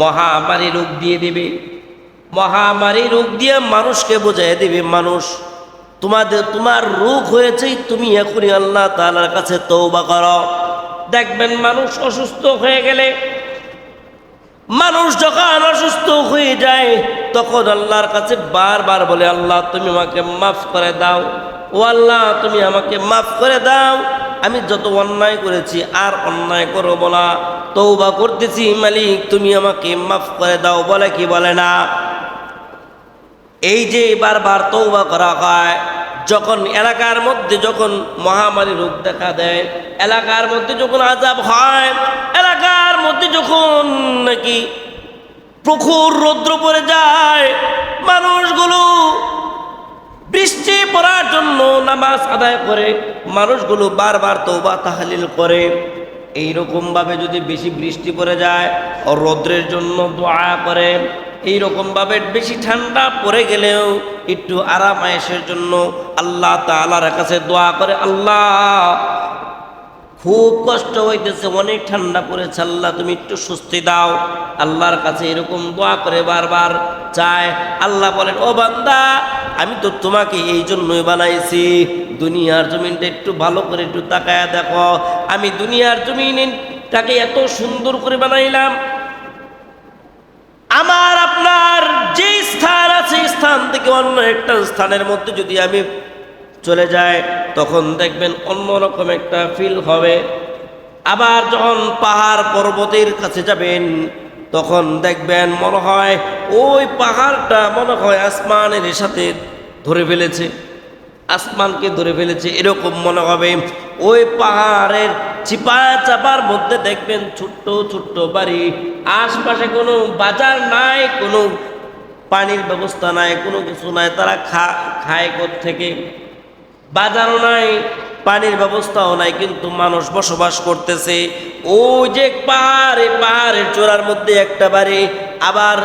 মহামারী রোগ দিয়ে দেবে। মহামারী রোগ দিয়ে মানুষকে বোঝাই দেবে, মানুষ, তোমাদের, তোমার রোগ হয়েছে তুমি এখনই আল্লাহ তাআলার কাছে তৌবা করো। দেখবেন মানুষ অসুস্থ হয়ে গেলে, মানুষ যখন অসুস্থ হয়ে যায়, তখন আল্লাহর কাছে বারবার বলে, আল্লাহ, তুমি আমাকে মাফ করে দাও। ও আল্লাহ, তুমি আমাকে মাফ করে দাও। আমি যত অন্যায় করেছি আর অন্যায় করো বলা তৌবা করতেছি, মালিক, তুমি আমাকে মাফ করে দাও বলে কি বলে না? এই যে বারবার তৌবা করা হয়, যখন এলাকার মধ্যে যখন মহামারী রোগ দেখা দেয়, এলাকার মধ্যে যখন আজাব হয়, এলাকার মধ্যে যখন নাকি প্রখর রৌদ্র পড়ে যায়, মানুষগুলো বৃষ্টি পড়ার জন্য নামাজ আদায় করে, মানুষগুলো বারবার তৌবা তাহালিল করে। এইরকম ভাবে যদি বেশি বৃষ্টি পড়ে যায়, রৌদ্রের জন্য দোয়া করে। এইরকম ভাবে বেশি ঠান্ডা পড়ে গেলেও একটু আরাম আয়েসের জন্য আল্লাহ তালার কাছে দোয়া করে, আল্লাহ, খুব কষ্ট হইতেছে, অনেক ঠান্ডা পড়েছে, আল্লাহ তুমি একটু স্বস্তি দাও। আল্লাহর কাছে এরকম দোয়া করে বারবার চায়। আল্লাহ বলেন, ও বান্দা আমি তো তোমাকে এই জন্যই বানাইছি। দুনিয়ার জমিনটা একটু ভালো করে একটু তাকায়া দেখো। আমি দুনিয়ার জমিনটাকে এত সুন্দর করে বানাইলাম। আমার আপনার যে স্থান আছে স্থান থেকে অন্য একটা স্থানের মধ্যে যদি আমি চলে যায় তখন দেখবেন অন্যরকম একটা ফিল হবে। আবার যখন পাহাড় পর্বতের কাছে যাবেন, তখন দেখবেন মনে হয় ওই পাহাড়টা মনে হয় আসমানের সাথে ধরে ফেলেছে, আসমানকে ধরে ফেলেছে, এরকম মনে হবে। ওই পাহাড়ের চিপা চাপার মধ্যে দেখবেন ছোট্ট ছোট্ট বাড়ি, আশপাশে কোনো বাজার নাই, কোনো পানির ব্যবস্থা নাই, কোনো কিছু নাই, তারা খা, খায় থেকে বাজারও নাই, পানির ব্যবস্থাও নাই, কিন্তু মানুষ বসবাস করতেছে। ওই যে পাহাড়ে, পাহাড়ের চূড়ার মধ্যে একটা বাড়ি, আবার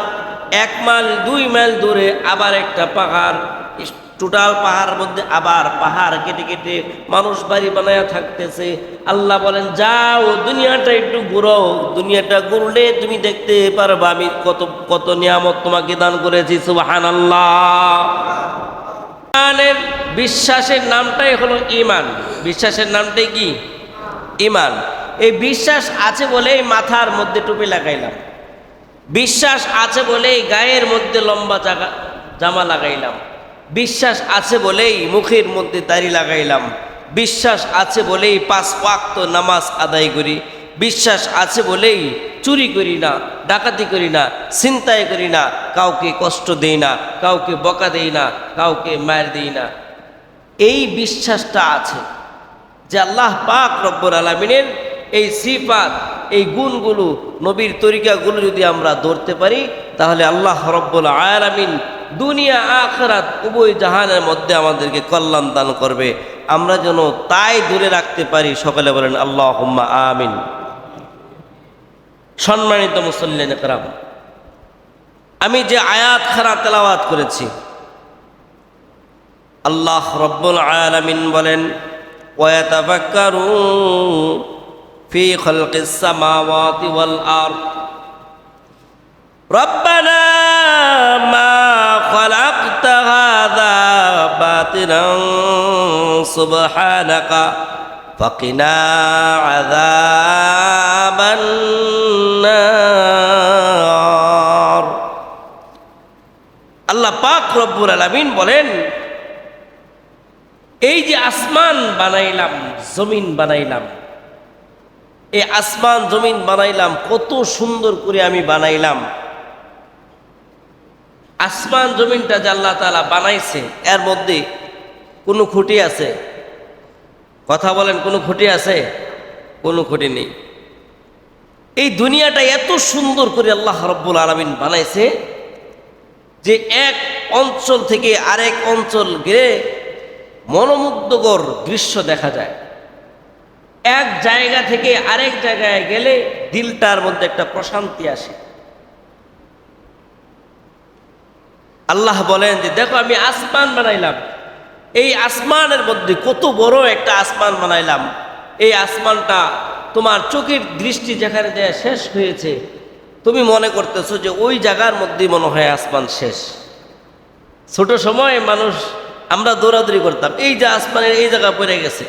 এক মাইল, দুই মাইল দূরে আবার একটা পাহাড়। টোটাল পাহাড়ের মধ্যে আবার পাহাড় কেটে কেটে মানুষ বাড়ি বানায়া থাকতেছে। আল্লাহ বলেন, যাও, দুনিয়াটা একটু ঘুরো। দুনিয়াটা ঘুরলে তুমি দেখতে পারবা আমি কত কত নিয়ামত তোমাকে দান করেছি সুবাহান আল্লাহ বিশ্বাসের নামটাই হলো ইমান। বিশ্বাসের নামটাই কি? ইমান। এই বিশ্বাস আছে বলেই মাথার মধ্যে টুপি লাগাইলাম। বিশ্বাস আছে বলেই গায়ের মধ্যে লম্বা জামা লাগাইলাম। বিশ্বাস আছে বলেই মুখের মধ্যে দাড়ি লাগাইলাম। বিশ্বাস আছে বলেই পাঁচ ওয়াক্ত নামাজ আদায় করি। বিশ্বাস আছে বলেই চুরি করি না, ডাকাতি করি না চিন্তায় করি না, কাউকে কষ্ট দেই না, কাউকে বকা দেই না, কাউকে মার দেই না। এই বিশ্বাসটা আছে যে আল্লাহ পাক রব্বর আলমিনের এই সিফাত, এই গুণগুলো, নবীর তরিকাগুলো যদি আমরা ধরতে পারি, তাহলে আল্লাহ রব্বুল আলামিন দুনিয়া, আখরাত উভয় জাহানের মধ্যে আমাদেরকে কল্যাণ দান করবে। আমরা যেন তাই দূরে রাখতে পারি। সকালে বলেন আল্লাহ হুম্মা আমিন। সম্মানিত মুসল্লেন একরাম আমি যে আয়াত খারা তেলাওয়াত করেছি, আল্লাহ রব্বুল আলমিন বলেন ওয়াতাবাক্কারু ফি খালকিস সামাওয়াতি ওয়াল আরদ। ربنا ما خلقت هذا باطلا سبحانك فقنا عذاب النار আল্লাহ পাক রব্বুল আলামিন বলেন এই যে আসমান বানাইলাম জমিন বানাইলাম এই আসমান জমিন বানাইলাম কত সুন্দর করে আমি বানাইলাম আসমান জমিনটা যে আল্লাহ তালা বানাইছে, এর মধ্যে কোনো খুঁটি আছে? কথা বলেন, কোনো খুঁটি আছে? কোনো খুঁটি নেই। এই দুনিয়াটা এত সুন্দর করে আল্লাহ রব্বুল আলমিন বানাইছে যে এক অঞ্চল থেকে আরেক অঞ্চল গেলে মনোমুগ্ধকর দৃশ্য দেখা যায়। এক জায়গা থেকে আরেক জায়গায় গেলে দিলটার মধ্যে একটা প্রশান্তি আসে। আল্লাহ বলেন যে, দেখো, আমি আসমান বানাইলাম। এই আসমানের মধ্যে কত বড় একটা আসমান বানাইলাম। এই আসমানটা তোমার চোখের দৃষ্টি যেখানে দেয়া শেষ হয়েছে। তুমি মনে করতেছো যে, ওই জায়গার মধ্যে মনে হয় আসমান শেষ। ছোট সময়ে মানুষ, আমরা দৌড়াদৌড়ি করতাম, এই যে আসমানের এই জায়গা পড়ে গেছে।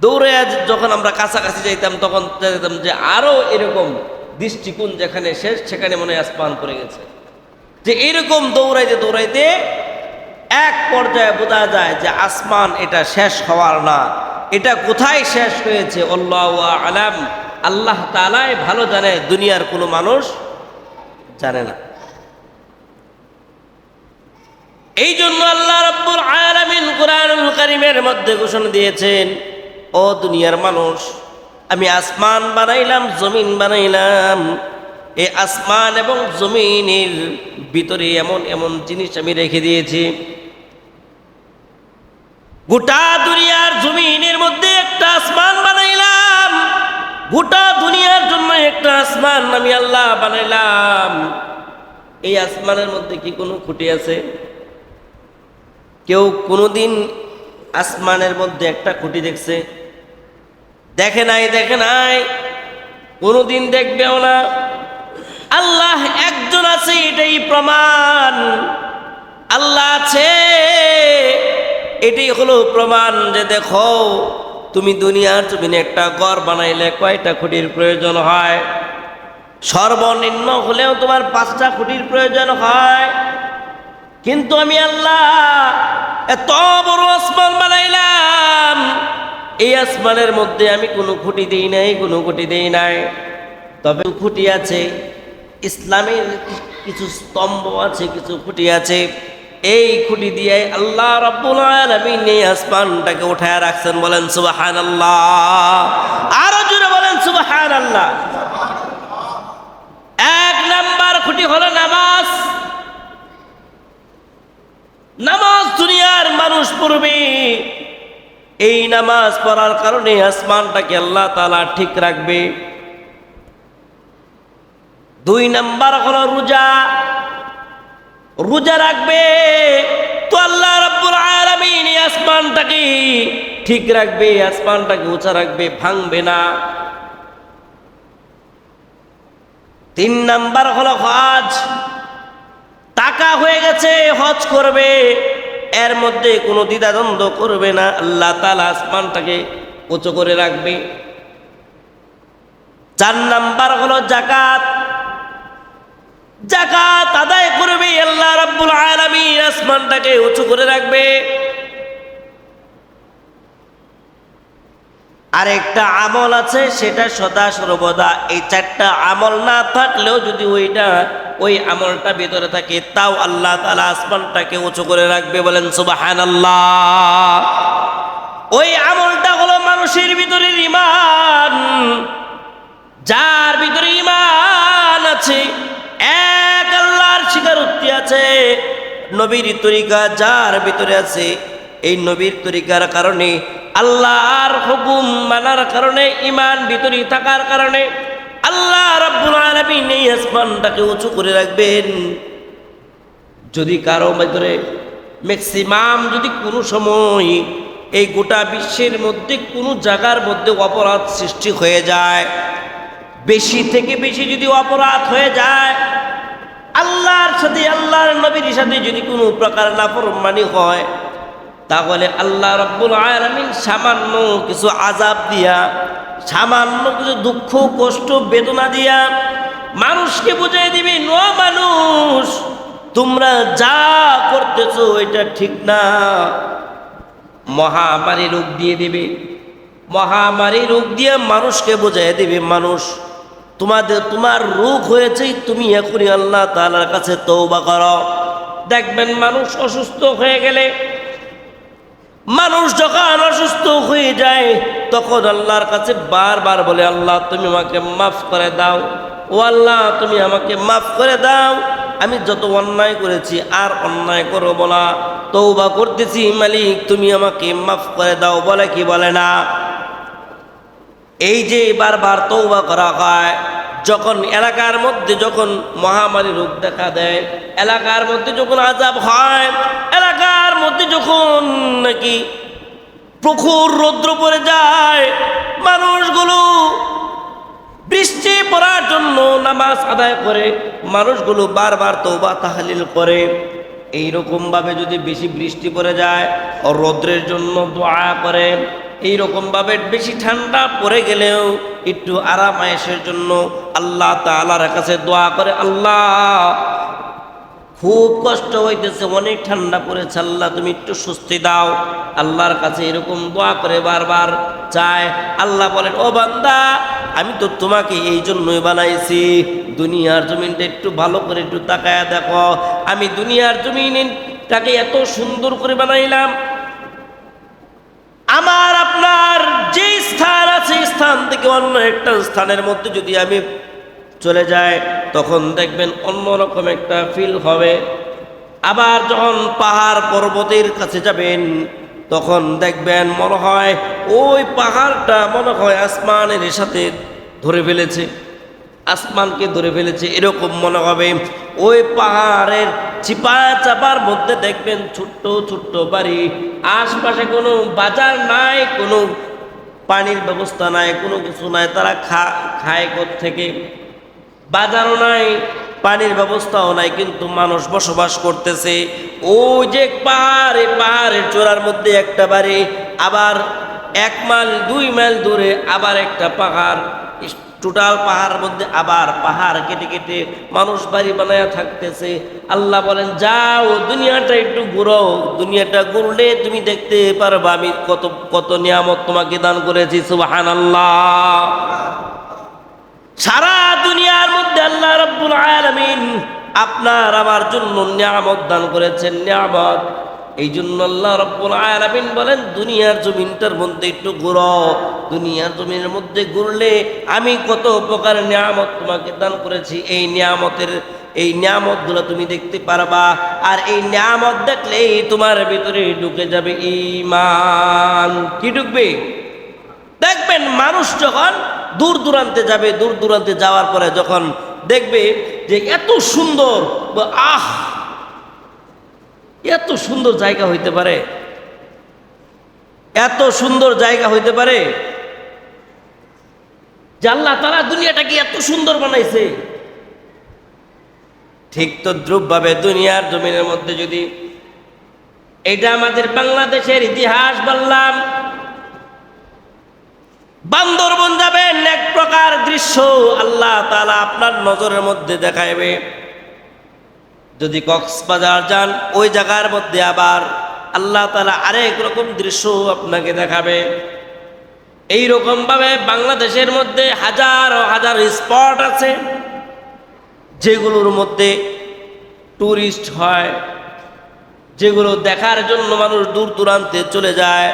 দৌড়ে যখন আমরা কাছাকাছি যাইতাম, তখন যেতাম যে আরও এরকম দৃষ্টিকোণ যেখানে শেষ, সেখানে মনে হয় আসমান পড়ে গেছে। যে এরকম দৌড়াইতে দৌড়াইতে এক পর্যায়ে বোঝা যায় যে আসমান এটা শেষ হওয়ার না। এটা কোথায় শেষ হয়েছে? অল্লাহ আলাম। আল্লাহ তালাই ভালো জানে, দুনিয়ার কোনো মানুষ জানে না। এই জন্য আল্লাহ রব্বুল আলামিন কোরআনুল কারিমের মধ্যে ঘোষণা দিয়েছেন, ও দুনিয়ার মানুষ, আমি আসমান বানাইলাম, জমিন বানাইলাম এই আসমান এবং জমিনের ভিতরে এমন এমন জিনিস আমি রেখে দিয়েছি। গোটা দুনিয়ার জমিনের মধ্যে একটা আসমান বানাইলাম। গোটা দুনিয়ার জন্য একটা আসমান আমি আল্লাহ বানাইলাম। এই আসমানের মধ্যে কি কোনো খুঁটি আছে? কেউ কোনোদিন আসমানের মধ্যে একটা খুঁটি দেখছে? দেখে নাই দেখে নাই। কোনোদিন দেখবেও না। আল্লাহ একজন আছে, এটাই প্রমাণ। আল্লাহ আছে, এটাই হলো প্রমাণ যে দেখো, তুমি দুনিয়ার জমিনে একটা ঘর বানাইলে কয়টা খুঁটির প্রয়োজন হয়? সর্বনিম্ন হলেও তোমার পাঁচটা খুঁটির প্রয়োজন হয়। কিন্তু আমি আল্লাহ এত বড় আসমান বানাইলাম, এই আসমানের মধ্যে আমি কোনো খুঁটি দিই নাই, কোনো খুঁটি দিই নাই। তবে খুঁটি আছে ইসলামের কিছু স্তম্ভ আছে, কিছু খুঁটি আছে, এই খুঁটি দিয়ে আল্লাহ রব্বুল আলামিন এই আসমানটাকে উঠায় রাখছেন, বলেন সুবহানাল্লাহ। আরও জোরে বলেন সুবহানাল্লাহ। এক নাম্বার খুঁটি হলো নামাজ। নামাজ দুনিয়ার মানুষ পড়বে। এই নামাজ পড়ার কারণে আসমানটাকে আল্লাহ তালা ঠিক রাখবে। দুই নাম্বার হলো রোজা। রোজা রাখবে তো আল্লাহ রব্বুল আলামিন আসমানটাকে ঠিক রাখবে আসমানটাকে উঁচা রাখবে, ভাঙবে না। তিন নাম্বার হলো হজ। টাকা হয়ে গেছে, হজ করবে, এর মধ্যে কোনো দ্বিধাদ্বন্দ্ব করবে না। আল্লাহ তালা আসমানটাকে উঁচু করে রাখবে। চার নাম্বার হলো জাকাত জাকাত আদায় করবে, আল্লাহ রাব্বুল আলামিন আসমানটাকে উঁচু করে রাখবে। আরেকটা আমল আছে, সেটা সদা সর্বদা। এই চারটা আমল না থাকলেও যদি ওইটা, ওই আমলটা ভিতরে থাকে, তাও আল্লাহ তালা আসমানটাকে উঁচু করে রাখবে বলেন সুবাহান ওই আমলটা হলো মানুষের ভিতরে ইমান যার ভিতরে ইমান আছে স্বীকারোক্তি আছে। নবীর তরিকা যার ভিতরে আছে, এই নবীর তরিকার কারণে, আল্লাহর হুকুম মানার কারণে ইমান ভিতরে থাকার কারণে, আল্লাহ রাব্বুল এই আসমানটাকে উঁচু করে রাখবেন। যদি কারও ভিতরে ম্যাক্সিমাম যদি কোনো সময় এই গোটা বিশ্বের মধ্যে কোনো জায়গার মধ্যে অপরাধ সৃষ্টি হয়ে যায়, বেশি থেকে বেশি যদি অপরাধ হয়ে যায় আল্লাহর সাথে, আল্লাহর নবীর সাথে যদি কোনো প্রকার নাফরমানি হয়, তাহলে আল্লাহ রব্বুল আলামিন সামান্য কিছু আজাব দিয়া, সামান্য কিছু দুঃখ, কষ্ট, বেদনা দিয়া মানুষকে বুঝিয়ে দিবি ন মানুষ, তোমরা যা করতেছো এটা ঠিক না। মহামারী রোগ দিয়ে দিবে। মহামারী রোগ দিয়ে মানুষকে বোঝাই দিবে, মানুষ তোমাদের, তোমার রোগ হয়েছে, তুমি এখনই আল্লাহ তালার কাছে তৌবা করো। দেখবেন মানুষ অসুস্থ হয়ে গেলে, মানুষ যখন অসুস্থ হয়ে যায়, তখন আল্লাহর কাছে বারবার বলে, আল্লাহ, তুমি আমাকে মাফ করে দাও। ও আল্লাহ, তুমি আমাকে মাফ করে দাও। আমি যত অন্যায় করেছি, আর অন্যায় করো বলা তৌবা করতেছি, মালিক, তুমি আমাকে মাফ করে দাও। বলে কি বলে না? এই যে বারবার তৌবা করা হয়, যখন এলাকার মধ্যে যখন মহামারী রোগ দেখা দেয়, এলাকার মধ্যে যখন আজাব হয়, এলাকার মধ্যে যখন নাকি প্রখর রৌদ্র পড়ে যায়, মানুষগুলো বৃষ্টি পড়ার জন্য নামাজ আদায় করে, মানুষগুলো বারবার তৌবা তাহালিল করে। এইরকম ভাবে যদি বেশি বৃষ্টি পড়ে যায়, রৌদ্রের জন্য দোয়া করে। এইরকম ভাবে বেশি ঠান্ডা পড়ে গেলেও একটু আরাম আয়েসের জন্য আল্লাহ তালার কাছে দোয়া করে, আল্লাহ, খুব কষ্ট হইতেছে, অনেক ঠান্ডা পড়েছে, আল্লাহ তুমি একটু স্বস্তি দাও। আল্লাহর কাছে এরকম দোয়া করে বারবার চায়। আল্লাহ বলেন, ও বান্দা, আমি তো তোমাকে এই জন্যই বানাইছি, দুনিয়ার জমিনটা একটু ভালো করে একটু তাকায়া দেখো। আমি দুনিয়ার জমিনটাকে এত সুন্দর করে বানাইলাম আমার আপনার যে স্থান আছে স্থান থেকে অন্য একটা স্থানের মধ্যে যদি আমি চলে যাই, তখন দেখবেন অন্যরকম একটা ফিল হবে। আবার যখন পাহাড় পর্বতের কাছে যাবেন, তখন দেখবেন মনে হয় ওই পাহাড়টা মনে হয় আসমানের সাথে ধরে ফেলেছে। আসমানকে ধরে ফেলেছে, এরকম মনে হবে। ওই পাহাড়ের চিপা চাপার মধ্যে দেখবেন ছোট্ট ছোট্ট বাড়ি। আশপাশে কোনো বাজার নাই, কোনো পানির ব্যবস্থা নাই, কোনো কিছু নাই। তারা খা, খায় থেকে বাজারও নাই, পানির ব্যবস্থাও নাই, কিন্তু মানুষ বসবাস করতেছে। ওই যে পাহাড় এই পাহাড়ের চূড়ার মধ্যে একটা বাড়ি, আবার এক মাইল, দুই মাইল দূরে আবার একটা পাহাড়। টোটাল পাহাড়ের মধ্যে আবার পাহাড় কেটে কেটে মানুষ বাড়ি বানায়া থাকতেছে। আল্লাহ বলেন, যাও, দুনিয়াটা একটু ঘুরো। দুনিয়াটা ঘুরলে তুমি দেখতে পারবা আমি কত কত নিয়ামত তোমাকে দান করেছি সুবাহান আল্লাহ সারা দুনিয়ার মধ্যে আল্লাহ রব্বুল আলামিন আপনার আমার জন্য নিয়ামত দান করেছেন। নিয়ামত এই জন্য আল্লাহ রব্বুল আলামিন বলেন, দুনিয়ার জমিনটার মধ্যে একটু ঘুরো। দুনিয়ার জমিনের মধ্যে ঘুরলে আমি কত প্রকার নিয়ামত তোমাকে দান করেছি। এই নিয়ামতের, এই নিয়ামতগুলো তুমি দেখতে পারবা। আর এই নিয়ামত দেখলেই তোমার ভিতরে ঢুকে যাবে ইমান কি ঢুকবে? দেখবেন মানুষ যখন দূর দূরান্তে যাবে, দূর দূরান্তে যাওয়ার পরে যখন দেখবে যে এত সুন্দর আহ! এত সুন্দর জায়গা হইতে পারে? এত সুন্দর জায়গা হইতে পারে? আল্লাহ তারা দুনিয়াটাকে এত সুন্দর বানাইছে। ঠিক তো দ্রুপভাবে দুনিয়ার জমিনের মধ্যে যদি এটা আমাদের বাংলাদেশের ইতিহাস বললাম, বান্দরবন যাবেন এক প্রকার দৃশ্য আল্লাহ তালা আপনার নজরের মধ্যে দেখাইবে। যদি কক্সবাজার যান, ওই জায়গার মধ্যে আবার আল্লাহ তালা আরেক রকম দৃশ্য আপনাকে দেখাবে। এই রকম ভাবে বাংলাদেশের মধ্যে হাজার ও হাজার স্পট আছে, যেগুলোর মধ্যে ট্যুরিস্ট হয়, যেগুলো দেখার জন্য মানুষ দূর দূরান্তে চলে যায়।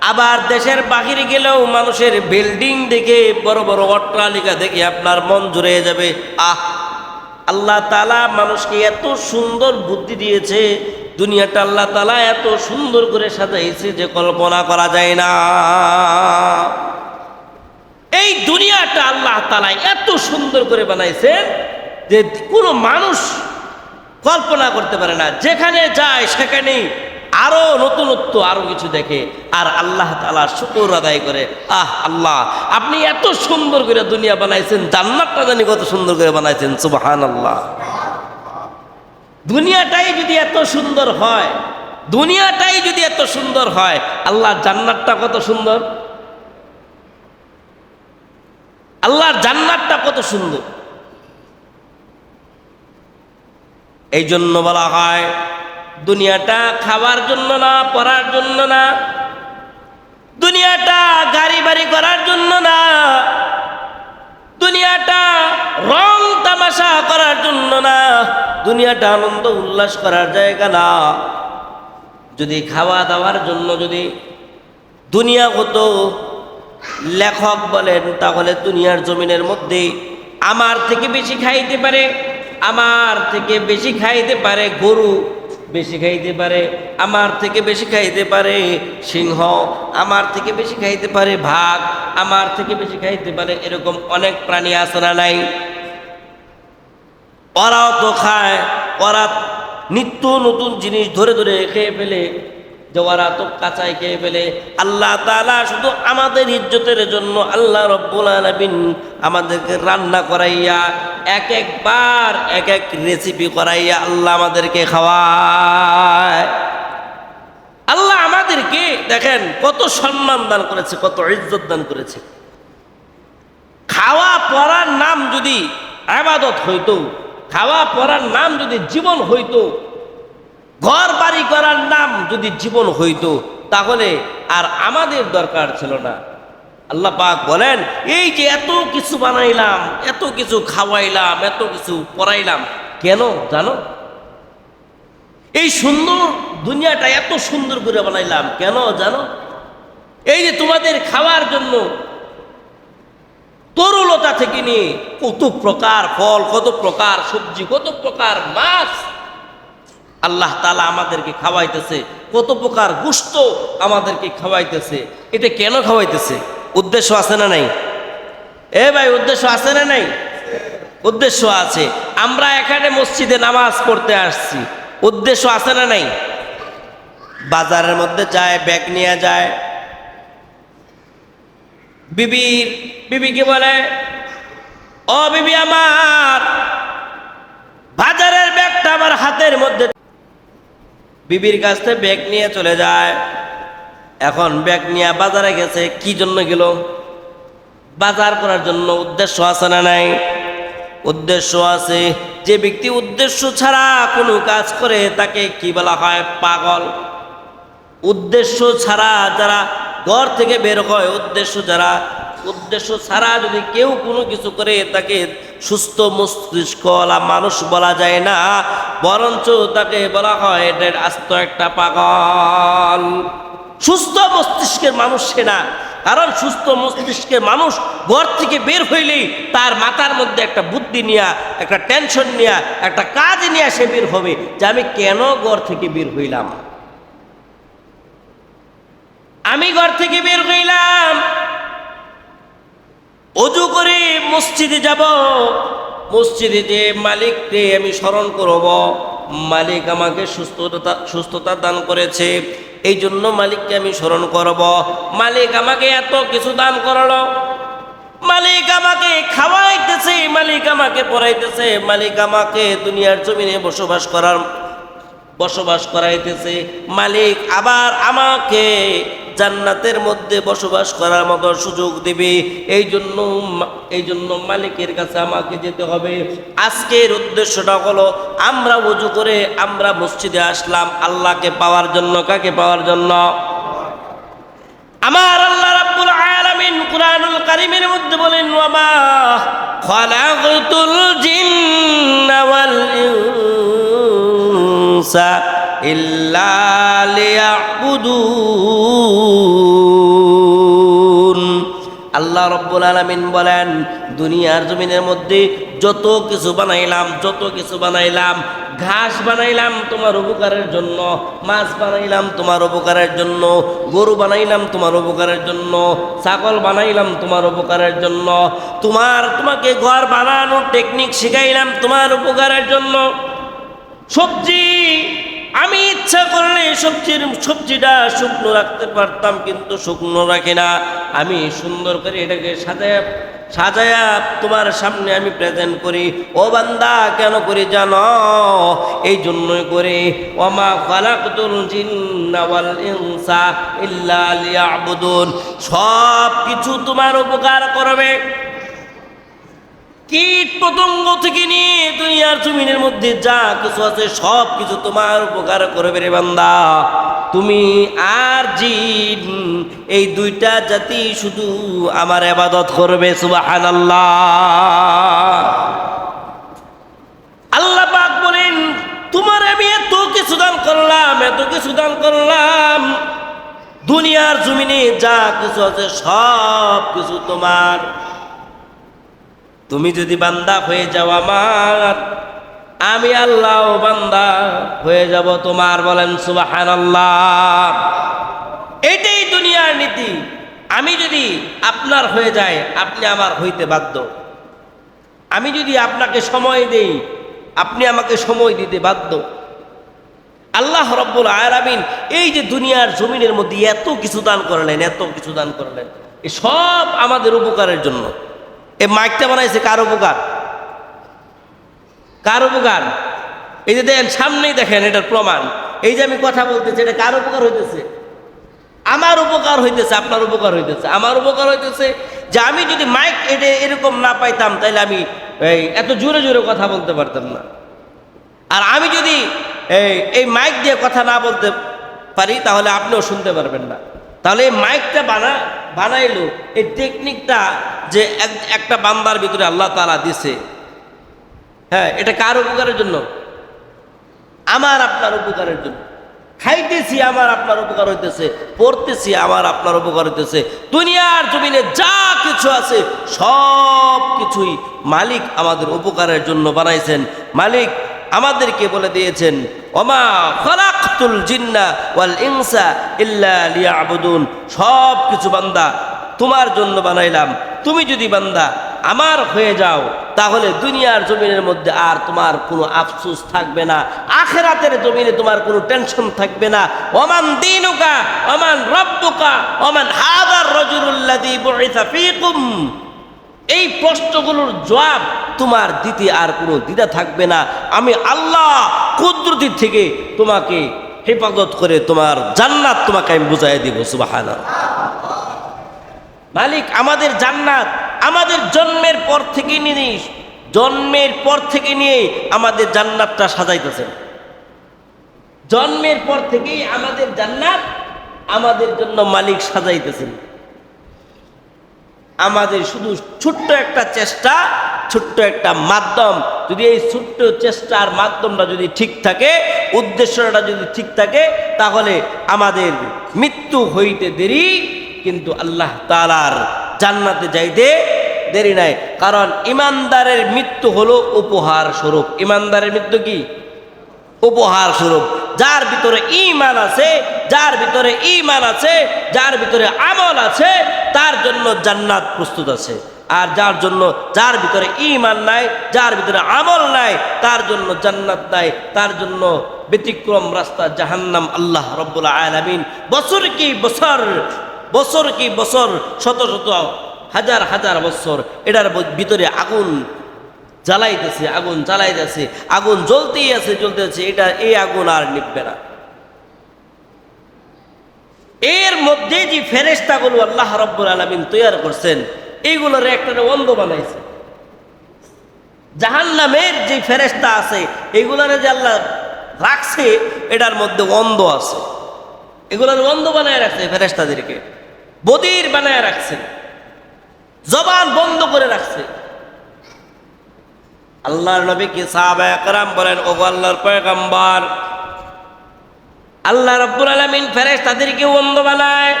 আবার দেশের বাহিরে গেলেও মানুষের বিল্ডিং দেখে বড় বড় অট্টালিকা দেখে আপনার মন জুড়ে যাবে, আহ! আল্লাহ তালা মানুষকে এত সুন্দর বুদ্ধি দিয়েছে, দুনিয়াটা আল্লাহ তালা এত সুন্দর করে সাজাইছে যে কল্পনা করা যায় না। এই দুনিয়াটা আল্লাহ তালা এত সুন্দর করে বানাইছেন যে কোনো মানুষ কল্পনা করতে পারে না। যেখানে যায় সেখানেই আরও নতুনত্ব, আরও কিছু দেখে। আর আল্লাহ তালা শুকুর আদায় করে, আহ আল্লাহ, আপনি এত সুন্দর করে দুনিয়া বানাইছেন, জান্নাতটা জানি কত সুন্দর করে বানাইছেন সুবাহান আল্লাহ দুনিয়াটাই যদি এত সুন্দর হয়, দুনিয়াটাই যদি এত সুন্দর হয় আল্লাহ জান্নাতটা কত সুন্দর? আল্লাহর জান্নাতটা কত সুন্দর? এই জন্য বলা হয় দুনিয়াটা খাওয়ার জন্য না, পড়ার জন্য না, দুনিয়াটা গাড়ি বাড়ি করার জন্য না, দুনিয়াটা রং তামাশা করার জন্য না, দুনিয়াটা আনন্দ উল্লাস করার জায়গা না। যদি খাওয়া দাওয়ার জন্য যদি দুনিয়া দুনিয়াগত লেখক বলেন, তাহলে দুনিয়ার জমিনের মধ্যে আমার থেকে বেশি খাইতে পারে, আমার থেকে বেশি খাইতে পারে গরু বেশি খাইতে পারে, আমার থেকে বেশি খাইতে পারে সিংহ, আমার থেকে বেশি খাইতে পারে ভাগ, আমার থেকে বেশি খাইতে পারে এরকম অনেক প্রাণী আছে না নাই? ওরাও তো খায়, ওরা নিত্য নতুন জিনিস ধরে ধরে খেয়ে ফেলে যে তো কাঁচাই খেয়ে ফেলে। আল্লাহ তাআলা শুধু আমাদের ইজ্জতের জন্য আল্লাহ রব্বুল আলামিন আমাদেরকে রান্না করাইয়া, এক একবার এক এক রেসিপি করাইয়া আল্লাহ আমাদেরকে খাওয়ায়। আল্লাহ আমাদেরকে দেখেন কত সম্মান দান করেছে, কত ইজ্জত দান করেছে। খাওয়া পড়ার নাম যদি আবাদত হইতো, খাওয়া পড়ার নাম যদি জীবন হইতো ঘর বাড়ি করার নাম যদি জীবন হইতো, তাহলে আর আমাদের দরকার ছিল না। আল্লাহ পাক বলেন, এই যে এত কিছু বানাইলাম, এত কিছু খাওয়াইলাম, এত কিছু পড়াইলাম, কেন জানো? এই সুন্দর দুনিয়াটা এত সুন্দর করে বানাইলাম, কেন জানো? এই যে তোমাদের খাওয়ার জন্য তরুলতা থেকে নিয়ে কত প্রকার ফল, কত প্রকার সবজি, কত প্রকার মাছ আল্লাহ তালা আমাদেরকে খাওয়াইতেছে। কত প্রকার গুস্ত আমাদেরকে খাওয়াইতেছে। এটা কেন খাওয়াইতেছে? উদ্দেশ্য আছে না নাই? এ ভাই, উদ্দেশ্য আছে না নাই? উদ্দেশ্য আছে। আমরা এখানে মসজিদে নামাজ পড়তে আসছি। উদ্দেশ্য আছে না নাই? বাজারের মধ্যে যায়, ব্যাগ নিয়ে যায়। বিবির বিবিকে বলে? ও বিবি আমার, বাজারের ব্যাগটা আমার হাতের মধ্যে বিবির কাছ ব্যাগ নিয়ে চলে যায়। এখন ব্যাগ নিয়ে বাজারে গেছে, কি জন্য গেল? বাজার করার জন্য উদ্দেশ্য আছে না নাই? উদ্দেশ্য আছে, যে ব্যক্তি উদ্দেশ্য ছাড়া কোনো কাজ করে, তাকে কি বলা হয় পাগল? উদ্দেশ্য ছাড়া যারা ঘর থেকে বের হয়, উদ্দেশ্য যারা উদ্দেশ্য ছাড়া যদি কেউ কোনো কিছু করে, তাকে সুস্থ মস্তিষ্কওয়ালা মানুষ বলা যায় না, বরঞ্চ তাকে বলা হয় এটার আস্ত একটা পাগল। সুস্থ মস্তিষ্কের মানুষ সে না, কারণ সুস্থ মস্তিষ্কের মানুষ ঘর থেকে বের হইলেই তার মাথার মধ্যে একটা বুদ্ধি নিয়া, একটা টেনশন নিয়া, একটা কাজ নিয়ে সে বের হবে যে আমি কেন ঘর থেকে বের হইলাম? আমি ঘর থেকে বের হইলাম। অজু করে মসজিদে যাব, মসজিদে যে মালিককে আমি স্মরণ করব। মালিক আমাকে সুস্থতা সুস্থতা দান করেছে এই জন্য মালিককে আমি স্মরণ করব। মালিক আমাকে এত কিছু দান করল। মালিক আমাকে খাওয়াইতেছে, মালিক আমাকে পড়াইতেছে, মালিক আমাকে দুনিয়ার জমিনে বসবাস করার, বসবাস করাইতেছে। মালিক আবার আমাকে জান্নাতের মধ্যে বসবাস করার মতো সুযোগ দিবে। এই জন্য এই জন্য মালিকের কাছে আমাকে যেতে হবে। আজকের উদ্দেশ্যটা হলো, আমরা উজু করে আমরা মসজিদে আসলাম আল্লাহকে পাওয়ার জন্য। কাকে পাওয়ার জন্য? আমার আল্লাহ রাব্বুল আলামিন কুরআনুল কারীমের মধ্যে বলেন, ওয়ামা খালাকতুল জিন্না ওয়াল ইনসা। আল্লাহ রব্বুল আলামিন বলেন, দুনিয়ার জমিনের মধ্যে যত কিছু বানাইলাম, যত কিছু বানাইলাম, ঘাস বানাইলাম তোমার উপকারের জন্য, মাছ বানাইলাম তোমার উপকারের জন্য, গরু বানাইলাম তোমার উপকারের জন্য, ছাগল বানাইলাম তোমার উপকারের জন্য, তোমার, তোমাকে ঘর বানানোর টেকনিক শিখাইলাম তোমার উপকারের জন্য। সবজি আমি ইচ্ছা করলে সবজির সবজিটা শুকনো রাখতে পারতাম, কিন্তু শুকনো রাখি না। আমি সুন্দর করে এটাকে সাজায়, সাজায়া তোমার সামনে আমি প্রেজেন্ট করি। ও বান্দা, কেন করি জানো? এই জন্যই করে, ওমা খালাকতুল জিন্না ওয়াল ইনসা ইল্লা লিয়াবুদুন। সব কিছু তোমার উপকার করবে। কীট পতঙ্গ থেকে নিয়ে দুনিয়ার জমিনের মধ্যে যা কিছু আছে, সব কিছু তোমার উপকার করবে রে বান্দা। তুমি আর জিন, এই দুইটা জাতি শুধু আমার আবাদত করবে সুবাহান আল্লাহ পাক বলেন, তোমার আমি এত কিছু দান করলাম, এত কিছু দান করলাম। দুনিয়ার জমিনে যা কিছু আছে, সব কিছু তোমার তুমি যদি বান্দা হয়ে যাও আমার, আমি আল্লাহ বান্দা হয়ে যাব তোমার বলেন সুবাহান আল্লাহ এটাই দুনিয়ার নীতি। আমি যদি আপনার হয়ে যায় আপনি আমার হইতে বাধ্য। আমি যদি আপনাকে সময় দেই, আপনি আমাকে সময় দিতে বাধ্য। আল্লাহ রব্বুল আয়ারামিন এই যে দুনিয়ার জমিনের মধ্যে এত কিছু দান করলেন, এত কিছু দান করলেন সব আমাদের উপকারের জন্য। এই মাইকটা বানাইছে কার উপকার? কার উপকার? এই যে দেখেন, সামনেই দেখেন এটার প্রমাণ। এই যে আমি কথা বলতেছি, এটা কার উপকার হইতেছে? আমার উপকার হইতেছে, আপনার উপকার হইতেছে। আমার উপকার হইতেছে যে আমি যদি মাইক এটা এরকম না পাইতাম তাহলে আমি এই এত জোরে জোরে কথা বলতে পারতাম না। আর আমি যদি এই এই মাইক দিয়ে কথা না বলতে পারি, তাহলে আপনিও শুনতে পারবেন না। তাহলে মাইকটা বানা, বানাইলো। এই টেকনিকটা যে একটা বান্দার ভিতরে আল্লাহ তালা দিছে। হ্যাঁ এটা কার উপকারের জন্য? আমার আপনার উপকারের জন্য। খাইতেছি, আমার আপনার উপকার হইতেছে। পড়তেছি, আমার আপনার উপকার হইতেছে। দুনিয়ার জমিনে যা কিছু আছে, সব কিছুই মালিক আমাদের উপকারের জন্য বানাইছেন। মালিক আমাদেরকে বলে দিয়েছেন, ওমা খলাকতুল জিন্না ওয়াল ইনসা ইল্লা লিয়াবুদুন। সব কিছু বান্দা তোমার জন্য বানাইলাম। তুমি যদি বান্দা আমার হয়ে যাও, তাহলে দুনিয়ার জমিনের মধ্যে আর তোমার কোনো আফসোস থাকবে না। আখেরাতের জমিনে তোমার কোনো টেনশন থাকবে না। ওমান দিনুকা, ওমান রব্বুকা, ওমান হাদার রজুলুল্লাযী বুইসা ফীকুম। এই প্রশ্নগুলোর জবাব তোমার দিতে আর কোনো দ্বিধা থাকবে না। আমি আল্লাহ কুদরতি থেকে তোমাকে হেফাজত করে তোমার জান্নাত তোমাকে আমি বুঝাই দিব সুবাহানা মালিক, আমাদের জান্নাত আমাদের জন্মের পর থেকে নিয়ে জন্মের পর থেকে নিয়ে আমাদের জান্নাতটা সাজাইতেছেন। জন্মের পর থেকেই আমাদের জান্নাত আমাদের জন্য মালিক সাজাইতেছেন। আমাদের শুধু ছোট্ট একটা চেষ্টা ছোট্ট একটা মাধ্যম। যদি এই ছোট্ট চেষ্টার মাধ্যমটা যদি ঠিক থাকে, উদ্দেশ্যটা যদি ঠিক থাকে, তাহলে আমাদের মৃত্যু হইতে দেরি, কিন্তু আল্লাহ তালার জান্নাতে যাইতে দেরি নাই। কারণ ইমানদারের মৃত্যু হলো উপহার স্বরূপ। ইমানদারের মৃত্যু কি? উপহার স্বরূপ। যার ভিতরে ইমান আছে, যার ভিতরে ইমান আছে, যার ভিতরে আমল আছে, তার জন্য জান্নাত প্রস্তুত আছে। আর যার জন্য যার ভিতরে ইমান নাই, যার ভিতরে আমল নাই, তার জন্য জান্নাত নাই, তার জন্য ব্যতিক্রম রাস্তা জাহান্নাম, আল্লাহ রব্বুল আলামিন বছর কি বছর বছর কি বছর, শত শত হাজার হাজার বছর এটার ভিতরে আগুন জ্বালাইতেছে আগুন জ্বালাইতেছে, আগুন জ্বলতেই আছে, জ্বলতেছে, এটা এই আগুন আর নিববে না। এর মধ্যে যে ফেরেস্তাগুলো আল্লাহ রব্বুল আলমিন তৈরি করছেন এইগুলোর একটা অন্ধ বানাইছে। জাহান নামের যে ফেরেস্তা আছে, এগুলোর যে আল্লাহ রাখছে, এটার মধ্যে অন্ধ আছে। এগুলোর অন্ধ বানায় রাখছে ফেরেস্তাদেরকে বদির বানায় রাখছে। জবান বন্ধ করে রাখছে। আল্লাহর নবীকে সাহাবা বলেন ও আল্লাহর পয়গম্বর, আল্লাহ রব্বুল আলামিন ফেরেশতাদেরকে অন্ধ বানায়।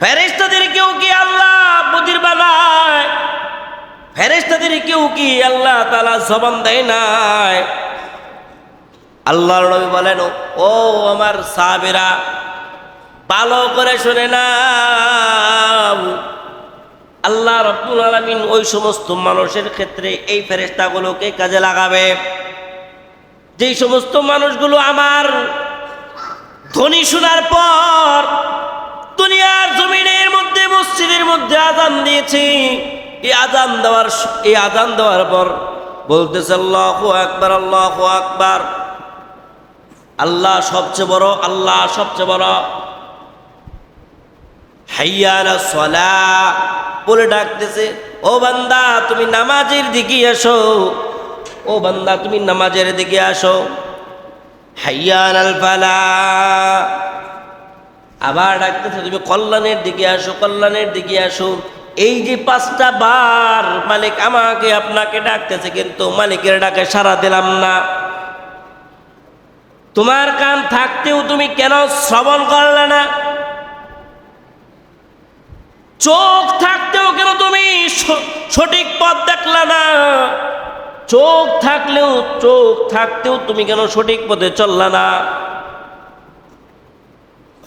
ফেরেশতাদেরকেও কি আল্লাহ বদির বানায়? কেউ কি আল্লাহ তালা জবান দেয় নাই? আল্লাহর নবী বলেন, ও আমার সাহাবীরা, ভালো করে শুনে না আল্লাহ রব্বুল আলমিন ওই সমস্ত মানুষের ক্ষেত্রে এই ফেরেস্তাগুলোকে কাজে লাগাবে। যেই সমস্ত মানুষগুলো আমার ধ্বনি শোনার পর দুনিয়ার জমিনের মধ্যে, মসজিদের মধ্যে আজান দিয়েছি। এই আজান দেওয়ার এই আজান দেওয়ার পর বলতেছে, আল্লাহ আকবার আল্লাহ আকবার। আল্লাহ সবচেয়ে বড়, আল্লাহ সবচেয়ে বড়। হাইয়ালা সলা। বলে ডাকতেছে, ও বান্দা, তুমি নামাজের দিকে আসো ও বান্দা, তুমি নামাজের দিকে আসো। হাইয়ান আল ফালা। আবার ডাকতেছে, তুমি কল্যাণের দিকে আসো, কল্যাণের দিকে আসো। এই যে পাঁচটা বার মালিক আমাকে, আপনাকে ডাকতেছে, কিন্তু মালিকের ডাকে সারা দিলাম না। তোমার কান থাকতেও তুমি কেন শ্রবণ করলে না? চোখ থাকতেও কেন তুমি সঠিক পথ দেখলে না? চোখ থাকলেও, চোখ থাকতেও তুমি কেন সঠিক পথে চললে না?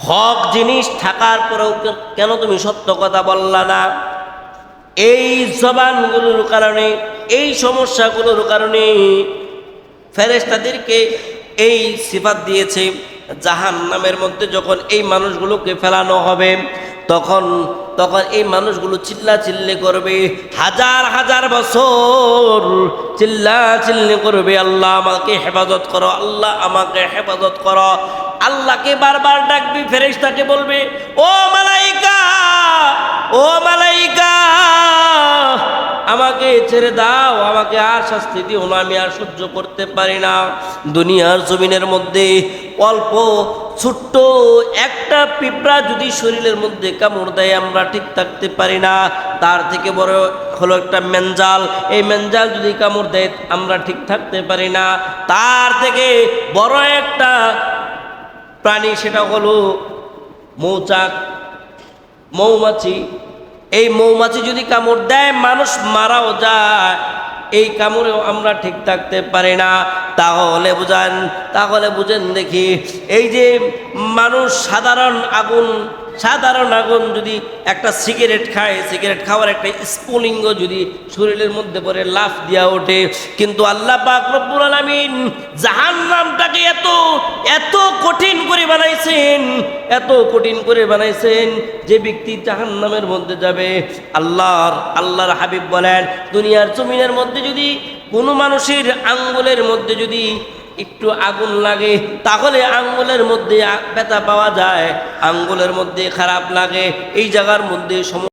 হক জিনিস থাকার পরেও কেন তুমি সত্য কথা বললা না? এই জবানগুলোর কারণে, এই সমস্যাগুলোর কারণে ফেরেস্তাদেরকে এই সিফাত দিয়েছে জাহান নামের মধ্যে যখন এই মানুষগুলোকে ফেলানো হবে, তখন তখন এই মানুষগুলো চিল্লা চিল্লি করবে, হাজার হাজার বছর চিল্লা চিল্লি করবে, আল্লাহ আমাকে হেফাজত করো, আল্লাহ আমাকে হেফাজত করো। আল্লাহকে বারবার ডাকবি, ফেরেশতাকে বলবে, ও মালাইকা ও মালাইকা, আমাকে ছেড়ে দাও, আমাকে আর শাস্তি দিও না, আমি আর সহ্য করতে পারি না। দুনিয়ার জমিনের মধ্যে অল্প, ছোট্ট একটা পিঁপড়া যদি শরীরের মধ্যে কামড় দেয়, আমরা ঠিক থাকতে পারি না। তার থেকে বড় হলো একটা মেনজাল এই মেনজাল যদি কামড় দেয়, আমরা ঠিক থাকতে পারি না। তার থেকে বড় একটা প্রাণী সেটা হলো মৌচাক, মৌমাছি। এই মৌমাছি যদি কামড় দেয়, মানুষ মারাও যায়। এই কামড়েও আমরা ঠিক থাকতে পারি না। তাহলে বুঝান, তাহলে বুঝেন দেখি, এই যে মানুষ সাধারণ আগুন সাধারণ আগুন যদি একটা সিগারেট খায়, সিগারেট খাওয়ার একটা স্পুলিঙ্গ যদি শরীরের মধ্যে পরে লাফ দিয়া ওঠে। কিন্তু আল্লাহ পাক রব্বুল আলামিন জাহান্নামটাকে এত এত কঠিন করে বানাইছেন, এত কঠিন করে বানাইছেন যে ব্যক্তি জাহান্নামের মধ্যে যাবে। আল্লাহর আল্লাহর হাবিব বলেন, দুনিয়ার জমিনের মধ্যে যদি, কোনো মানুষের আঙ্গুলের মধ্যে যদি একটু আগুন লাগে, তাহলে আঙ্গুলের মধ্যে ব্যথা পাওয়া যায়। আঙ্গুলের মধ্যে খারাপ লাগে, এই জায়গার মধ্যে সম